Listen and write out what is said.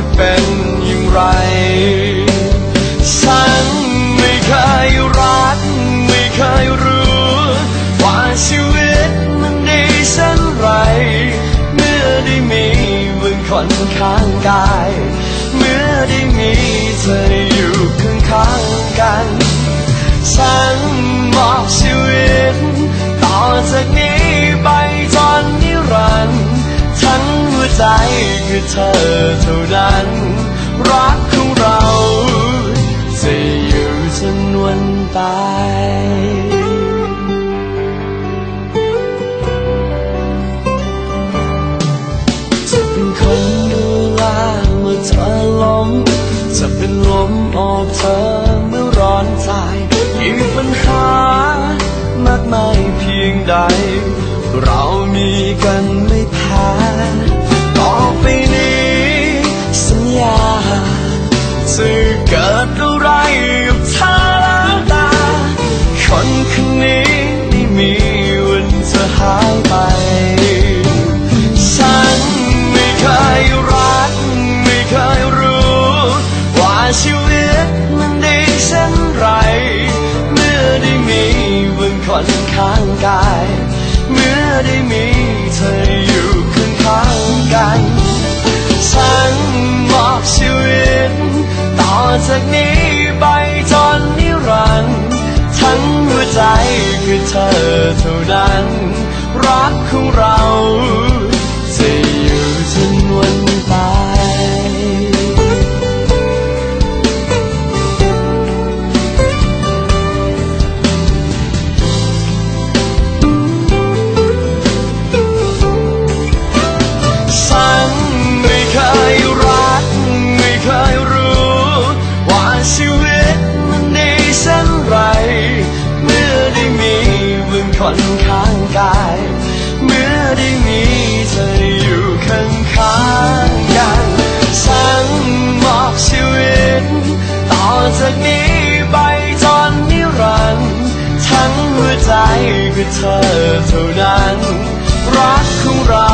จะเป็นอย่างไร ฉันไม่เคยรัก ไม่เคยรู้ว่าชีวิตมันดีเช่นไร เมื่อได้มีมึงคนข้างกาย เมื่อได้มีเธออยู่ข้างข้างๆกัน ฉันมอบชีวิตต่อจากนี้ ใจคือเธอเท่านั้น รักของเราจะอยู่จนวันตายจะเป็นคนดูแลเมื่อเธอล้มจะเป็นลมโอบเธอเมื่อร้อนใจมีปัญหามากมายเพียงใด เรามีกันไม่แพ้ต่อไป นี้ สัญญาจะเกิดอะไรกับเธอแล้วตา คนคนนี้ไม่มีวันจะหายไป ฉันไม่เคยรัก ไม่เคยรู้ ว่าชี จากนี้ไปจนนิรันดร์ทั้งหัวใจคือเธอเท่านั้น วใจคือเธอเท่านั้น รักของเรา